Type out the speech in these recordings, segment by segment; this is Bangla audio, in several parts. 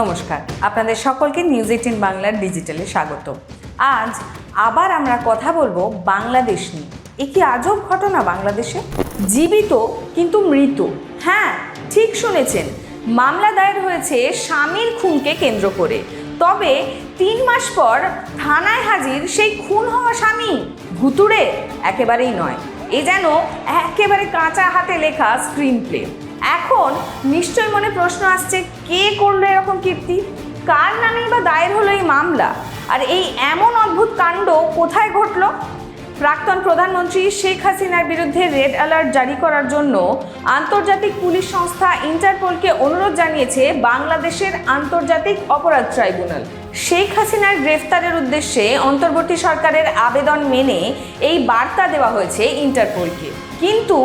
নমস্কার, আপনাদের সকলকে নিউজ এইটিন বাংলার ডিজিটালে স্বাগত। আজ আবার আমরা কথা বলব বাংলাদেশ নিয়ে। এ কি আজব ঘটনা বাংলাদেশে? জীবিত কিন্তু মৃত। হ্যাঁ ঠিক শুনেছেন, মামলা দায়ের হয়েছে স্বামীর খুনকে কেন্দ্র করে। তবে তিন মাস পর থানায় হাজির সেই খুন হওয়া স্বামী। ভুতুড়ে, একেবারেই নয়। এ যেন একেবারে কাঁচা হাতে লেখা স্ক্রিন প্লে এখন নিশ্চয় মনে প্রশ্ন আসছে, কে করল এরকম কীর্তি? কার নামেই বা দায়ের হলো এই মামলা? আর এই এমন অদ্ভুত কাণ্ড কোথায় ঘটলো? প্রাক্তন প্রধানমন্ত্রী শেখ হাসিনার বিরুদ্ধে রেড অ্যালার্ট জারি করার জন্য আন্তর্জাতিক পুলিশ সংস্থা ইন্টারপোলকে অনুরোধ জানিয়েছে বাংলাদেশের আন্তর্জাতিক অপরাধ ট্রাইব্যুনাল। শেখ হাসিনার গ্রেফতারের উদ্দেশ্যে অন্তর্বর্তী সরকারের আবেদন মেনে এই বার্তা দেওয়া হয়েছে ইন্টারপোলকে। কিন্তু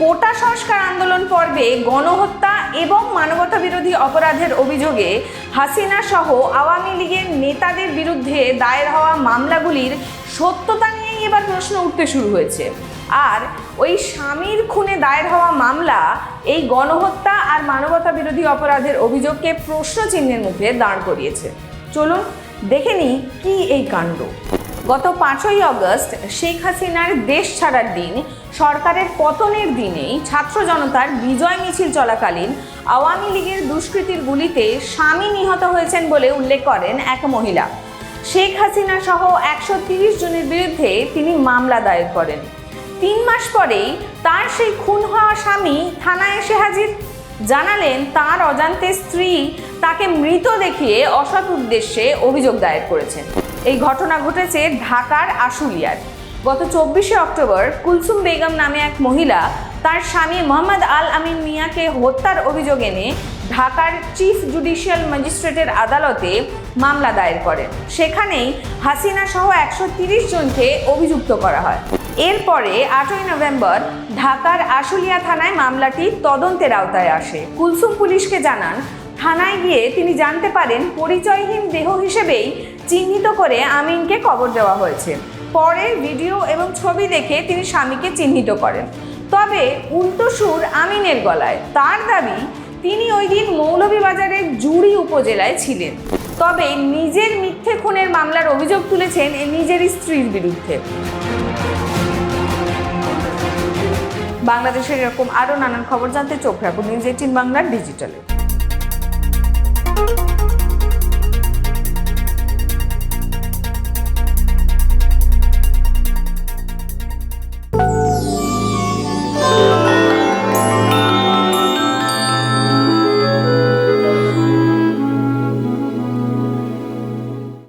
কোটা সংস্কার আন্দোলন পর্বে গণহত্যা এবং মানবতা বিরোধী অপরাধের অভিযোগে হাসিনা সহ আওয়ামী লীগের নেতাদের বিরুদ্ধে দায়ের হওয়া মামলাগুলির সত্যতা নিয়েই এবার প্রশ্ন উঠতে শুরু হয়েছে। আর ওই স্বামীর খুনে দায়ের হওয়া মামলা, এই গণহত্যা আর মানবতা বিরোধী অপরাধের অভিযোগকে প্রশ্ন চিহ্নের মুখে দাঁড় করিয়েছে। চলুন দেখে নিই কি এই কাণ্ড। গত পাঁচই অগস্ট শেখ হাসিনার দেশ ছাড়ার দিন, সরকারের পতনের দিনেই ছাত্র জনতার বিজয় মিছিল চলাকালীন আওয়ামী লীগের দুষ্কৃতির গুলিতে স্বামী নিহত হয়েছেন বলে উল্লেখ করেন এক মহিলা। শেখ হাসিনা সহ একশো তিরিশ জনের বিরুদ্ধে তিনি মামলা দায়ের করেন। তিন মাস পরেই তার সেই খুন হওয়া স্বামী থানায় এসে হাজির। জানালেন তার অজান্তে স্ত্রী তাকে মৃত দেখিয়ে অসৎ উদ্দেশ্যে অভিযোগ দায়ের করেছেন। এই ঘটনা ঘটেছে ঢাকার আশুলিয়ার গত চব্বিশে অক্টোবর কুলসুম বেগম নামে এক মহিলা তার স্বামী মোহাম্মদ আল আমিন মিয়াকে হত্যার অভিযোগ এনে ঢাকার চিফ জুডিশিয়াল ম্যাজিস্ট্রেটের আদালতে মামলা দায়ের করেন। সেখানেই হাসিনা সহ একশো তিরিশ জনকে অভিযুক্ত করা হয়। এরপরে আটই নভেম্বর ঢাকার আশুলিয়া থানায় মামলাটি তদন্তের আওতায় আসে। কুলসুম পুলিশকে জানান, থানায় গিয়ে তিনি জানতে পারেন পরিচয়হীন দেহ হিসেবেই চিহ্নিত করে আমিনকে কবর দেওয়া হয়েছে। পরে ভিডিও এবং ছবি দেখে তিনি স্বামীকে চিহ্নিত করেন। তবে উল্টো সুর আমিনের গলায়। তার দাবি, তিনি ওই দিন মৌলভীবাজারের জুড়ি উপজেলায় ছিলেন। তবে নিজের মিথ্যে খুনের মামলার অভিযোগ তুলেছেন নিজের স্ত্রীর বিরুদ্ধে। বাংলাদেশের এরকম আরও নানান খবর জানতে চোখ রাখুন নিউজ এইটিন বাংলার ডিজিটালে।